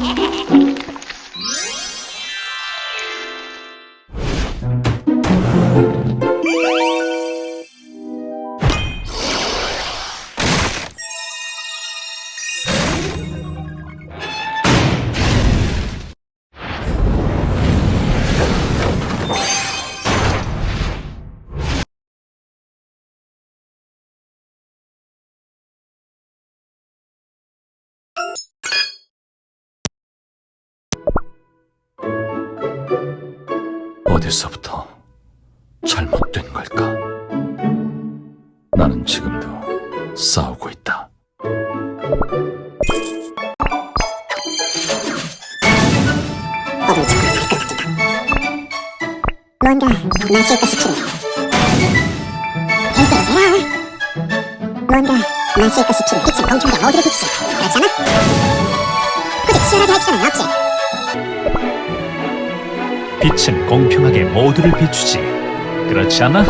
Ha ha! 어디서부터 잘못된 걸까? 나는 지금도 싸우고 있다. 뭔가 마실 것이 필요해. 대대대야. 뭔가 마실 것이 필요해. 빛은 공중에 모두를 비추지. 그렇잖아? 굳이 치열하게 할 필요는 없지. 빛은 공평하게 모두를 비추지. 그렇지 않아?